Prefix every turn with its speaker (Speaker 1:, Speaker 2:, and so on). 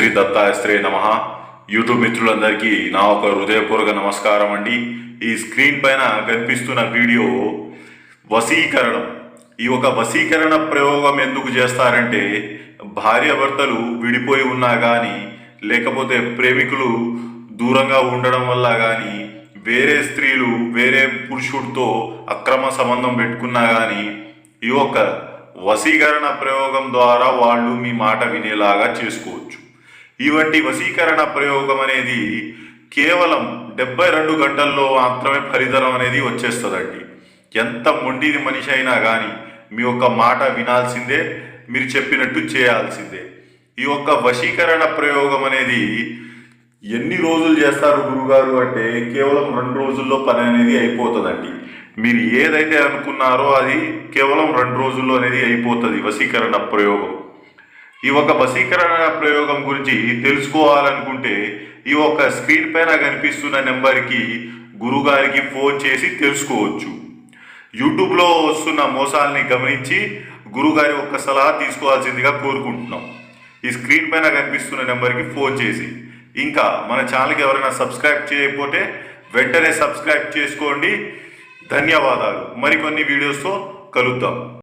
Speaker 1: శ్రీ దత్తాశ్రే నమ. యూట్యూబ్ మిత్రులందరికీ నా ఒక హృదయపూర్వక నమస్కారం అండి. ఈ స్క్రీన్ పైన కనిపిస్తున్న వీడియో వశీకరణం. ఈ ఒక వశీకరణ ప్రయోగం ఎందుకు చేస్తారంటే భార్యాభర్తలు విడిపోయి ఉన్నా కానీ లేకపోతే ప్రేమికులు దూరంగా ఉండడం వల్ల కానీ వేరే స్త్రీలు వేరే పురుషుడితో అక్రమ సంబంధం పెట్టుకున్నా కానీ ఈ యొక్క వశీకరణ ప్రయోగం ద్వారా వాళ్ళు మీ మాట వినేలాగా చేసుకోవచ్చు. ఇవంటి వశీకరణ ప్రయోగం అనేది కేవలం డెబ్బై రెండు గంటల్లో మాత్రమే ఫలితం అనేది వచ్చేస్తుందండి. ఎంత మొండిది మనిషి అయినా కానీ మీ యొక్క మాట వినాల్సిందే మీరు చెప్పినట్టు చేయాల్సిందే. ఈ యొక్క వశీకరణ ప్రయోగం అనేది ఎన్ని రోజులు చేస్తారు గురుగారు అంటే కేవలం రెండు రోజుల్లో పని అనేది అయిపోతుందండి. మీరు ఏదైతే అనుకున్నారో అది కేవలం రెండు రోజుల్లో అనేది అయిపోతుంది వశీకరణ ప్రయోగం. ఈ ఒక వశీకరణ ప్రయోగం గురించి తెలుసుకోవాలనుకుంటే ఈ ఒక స్క్రీన్ పైన కనిపిస్తున్న నెంబర్కి గురుగారికి ఫోన్ చేసి తెలుసుకోవచ్చు. యూట్యూబ్లో వస్తున్న మోసాలని గమనించి గురుగారి ఒక్క సలహా తీసుకోవాల్సిందిగా కోరుకుంటున్నాం. ఈ స్క్రీన్ పైన కనిపిస్తున్న నెంబర్కి ఫోన్ చేసి. ఇంకా మన ఛానల్కి ఎవరైనా సబ్స్క్రైబ్ చేయకపోతే వెంటనే సబ్స్క్రైబ్ చేసుకోండి. ధన్యవాదాలు. మరికొన్ని వీడియోస్తో కలుద్దాం.